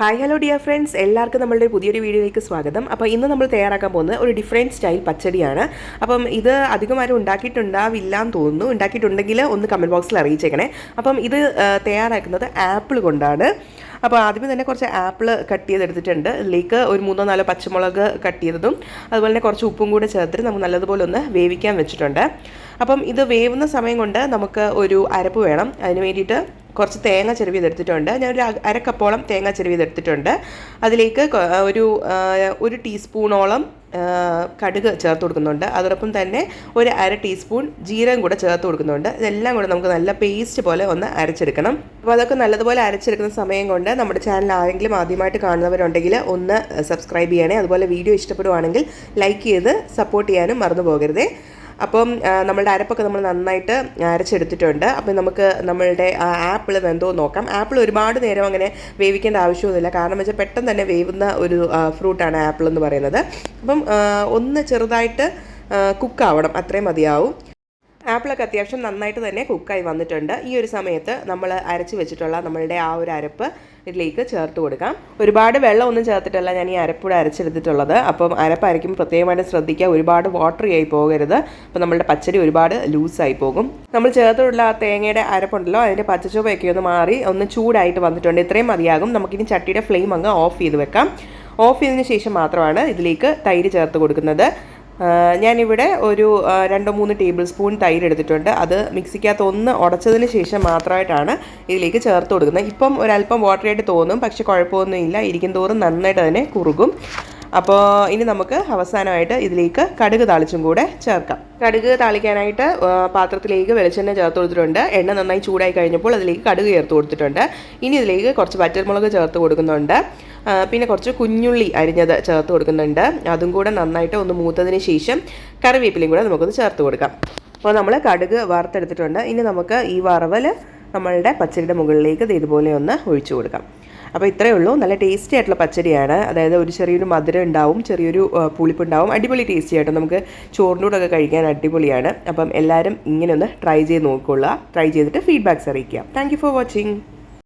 Hi hello dear friends എല്ലാവർക്കും നമ്മളുടെ പുതിയൊരു വീഡിയോയിലേക്ക് സ്വാഗതം. അപ്പോൾ ഇന്ന് നമ്മൾ തയ്യാറാക്കാൻ പോകുന്നത് ഒരു ഡിഫറെന്റ് സ്റ്റൈൽ പച്ചടിയാണ്. അപ്പം ഇത് അധികം ആരും ഉണ്ടാക്കിയിട്ടുണ്ടാവില്ല എന്ന് തോന്നുന്നു. ഉണ്ടാക്കിയിട്ടുണ്ടെങ്കിൽ ഒന്ന് കമന്റ് ബോക്സിൽ അറിയിച്ചേക്കണേ. അപ്പം ഇത് തയ്യാറാക്കുന്നത് ആപ്പിൾ കൊണ്ടാണ്. അപ്പോൾ ആദ്യമേ തന്നെ കുറച്ച് ആപ്പിൾ കട്ട് ചെയ്തെടുത്തിട്ടുണ്ട്. ഇതിലേക്ക് ഒരു മൂന്നോ നാലോ പച്ചമുളക് കട്ട് ചെയ്തതും അതുപോലെ തന്നെ കുറച്ച് ഉപ്പും കൂടെ ചേർത്തിട്ട് നമുക്ക് നല്ലതുപോലെ ഒന്ന് വേവിക്കാൻ വെച്ചിട്ടുണ്ട്. അപ്പം ഇത് വേവുന്ന സമയം കൊണ്ട് നമുക്ക് ഒരു അരപ്പ് വേണം. അതിന് വേണ്ടിയിട്ട് കുറച്ച് തേങ്ങ ചെരുവിതെടുത്തിട്ടുണ്ട് ഞാൻ ഒരു അരക്കപ്പോളം കപ്പോളം തേങ്ങ ചെരുവിതെടുത്തിട്ടുണ്ട് അതിലേക്ക് ഒരു ഒരു ടീസ്പൂണോളം കടുക് ചേർത്ത് കൊടുക്കുന്നുണ്ട്. അതോടൊപ്പം തന്നെ ഒരു അര ടീസ്പൂൺ ജീരകം കൂടെ ചേർത്ത് കൊടുക്കുന്നുണ്ട്. ഇതെല്ലാം കൂടെ നമുക്ക് നല്ല പേസ്റ്റ് പോലെ ഒന്ന് അരച്ചെടുക്കണം. അപ്പോൾ അതൊക്കെ നല്ലതുപോലെ അരച്ചെടുക്കുന്ന സമയം കൊണ്ട് നമ്മുടെ ചാനൽ ആരെങ്കിലും ആദ്യമായിട്ട് കാണുന്നവരുണ്ടെങ്കിൽ ഒന്ന് സബ്സ്ക്രൈബ് ചെയ്യണേ. അതുപോലെ വീഡിയോ ഇഷ്ടപ്പെടുവാണെങ്കിൽ ലൈക്ക് ചെയ്ത് സപ്പോർട്ട് ചെയ്യാനും മറന്നു പോകരുതേ. അപ്പം നമ്മളുടെ അരപ്പൊക്കെ നമ്മൾ നന്നായിട്ട് അരച്ചെടുത്തിട്ടുണ്ട്. അപ്പം നമുക്ക് നമ്മളുടെ ആപ്പിൾ വെന്തോ നോക്കാം. ആപ്പിൾ ഒരുപാട് നേരം അങ്ങനെ വേവിക്കേണ്ട ആവശ്യമൊന്നുമില്ല. കാരണം വെച്ചാൽ പെട്ടെന്ന് തന്നെ വേവുന്ന ഒരു ഫ്രൂട്ടാണ് ആപ്പിൾ എന്ന് പറയുന്നത്. അപ്പം ഒന്ന് ചെറുതായിട്ട് കുക്കാവണം അത്രയും മതിയാവും. ആപ്പിളൊക്കെ അത്യാവശ്യം നന്നായിട്ട് തന്നെ കുക്കായി വന്നിട്ടുണ്ട്. ഈ ഒരു സമയത്ത് നമ്മൾ അരച്ച് വെച്ചിട്ടുള്ള നമ്മളുടെ ആ ഒരു അരപ്പ് ഇതിലേക്ക് ചേർത്ത് കൊടുക്കാം. ഒരുപാട് വെള്ളമൊന്നും ചേർത്തിട്ടല്ല ഞാൻ ഈ അരപ്പൂടെ അരച്ചെടുത്തിട്ടുള്ളത്. അപ്പം അരപ്പ് അരയ്ക്കുമ്പോൾ പ്രത്യേകമായിട്ട് ശ്രദ്ധിക്കുക. ഒരുപാട് വാട്ടറി ആയി പോകരുത്. അപ്പം നമ്മളുടെ പച്ചടി ഒരുപാട് ലൂസായി പോകും. നമ്മൾ ചേർത്തിട്ടുള്ള ആ തേങ്ങയുടെ അരപ്പുണ്ടല്ലോ അതിന്റെ പച്ചച്ചുവയൊക്കെ ഒന്ന് മാറി ഒന്ന് ചൂടായിട്ട് വന്നിട്ടുണ്ട്. ഇത്രയും മതിയാകും. നമുക്കിനി ചട്ടിയുടെ ഫ്ലെയിം അങ്ങ് ഓഫ് ചെയ്ത് വെക്കാം. ഓഫ് ചെയ്തതിന് ശേഷം മാത്രമാണ് ഇതിലേക്ക് തൈര് ചേർത്ത് കൊടുക്കുന്നത്. ഞാനിവിടെ ഒരു രണ്ടോ മൂന്ന് ടേബിൾ സ്പൂൺ തൈര് എടുത്തിട്ടുണ്ട്. അത് മിക്സിക്കകത്ത് ഒന്ന് ഉടച്ചതിന് ശേഷം മാത്രമായിട്ടാണ് ഇതിലേക്ക് ചേർത്ത് കൊടുക്കുന്നത്. ഇപ്പം ഒരല്പം വാട്ടറായിട്ട് തോന്നും പക്ഷെ കുഴപ്പമൊന്നുമില്ല. ഇരിക്കും തോറും നന്നായിട്ട് തന്നെ കുറുകും. അപ്പോൾ ഇനി നമുക്ക് അവസാനമായിട്ട് ഇതിലേക്ക് കടുക് താളിച്ചും കൂടെ ചേർക്കാം. കടുക് താളിക്കാനായിട്ട് പാത്രത്തിലേക്ക് വെളിച്ചെണ്ണ ചേർത്ത് കൊടുത്തിട്ടുണ്ട്. എണ്ണ നന്നായി ചൂടായി കഴിഞ്ഞപ്പോൾ അതിലേക്ക് കടുക് ചേർത്ത് കൊടുത്തിട്ടുണ്ട്. ഇനി ഇതിലേക്ക് കുറച്ച് പച്ചമുളക് ചേർത്ത് കൊടുക്കുന്നുണ്ട്. പിന്നെ കുറച്ച് കുഞ്ഞുള്ളി അരിഞ്ഞത് ചേർത്ത് കൊടുക്കുന്നുണ്ട്. അതും കൂടെ നന്നായിട്ട് ഒന്ന് മൂത്തതിന് ശേഷം കറിവേപ്പിലയും കൂടെ നമുക്കൊന്ന് ചേർത്ത് കൊടുക്കാം. അപ്പോൾ നമ്മൾ കടുക് വറുത്തെടുത്തിട്ടുണ്ട്. ഇനി നമുക്ക് ഈ വറവൽ നമ്മളുടെ പച്ചരിയുടെ മുകളിലേക്ക് ഇത് ഇതുപോലെ ഒന്ന് ഒഴിച്ചു കൊടുക്കാം. അപ്പോൾ ഇത്രയേ ഉള്ളൂ. നല്ല ടേസ്റ്റി ആയിട്ടുള്ള പച്ചടിയാണ്. അതായത് ഒരു ചെറിയൊരു മധുരം ഉണ്ടാവും ചെറിയൊരു പുളിപ്പ് പുളിപ്പുണ്ടാവും. അടിപൊളി ടേസ്റ്റി ആയിട്ട് നമുക്ക് ചോറിന്റെ കൂടെ ഒക്കെ കഴിക്കാൻ അടിപൊളിയാണ്. അപ്പം എല്ലാവരും ഇങ്ങനെ ഒന്ന് ട്രൈ ചെയ്ത് നോക്കുക ട്രൈ ചെയ്തിട്ട് ഫീഡ്ബാക്ക്സ് അറിയിക്കുക. Thank for watching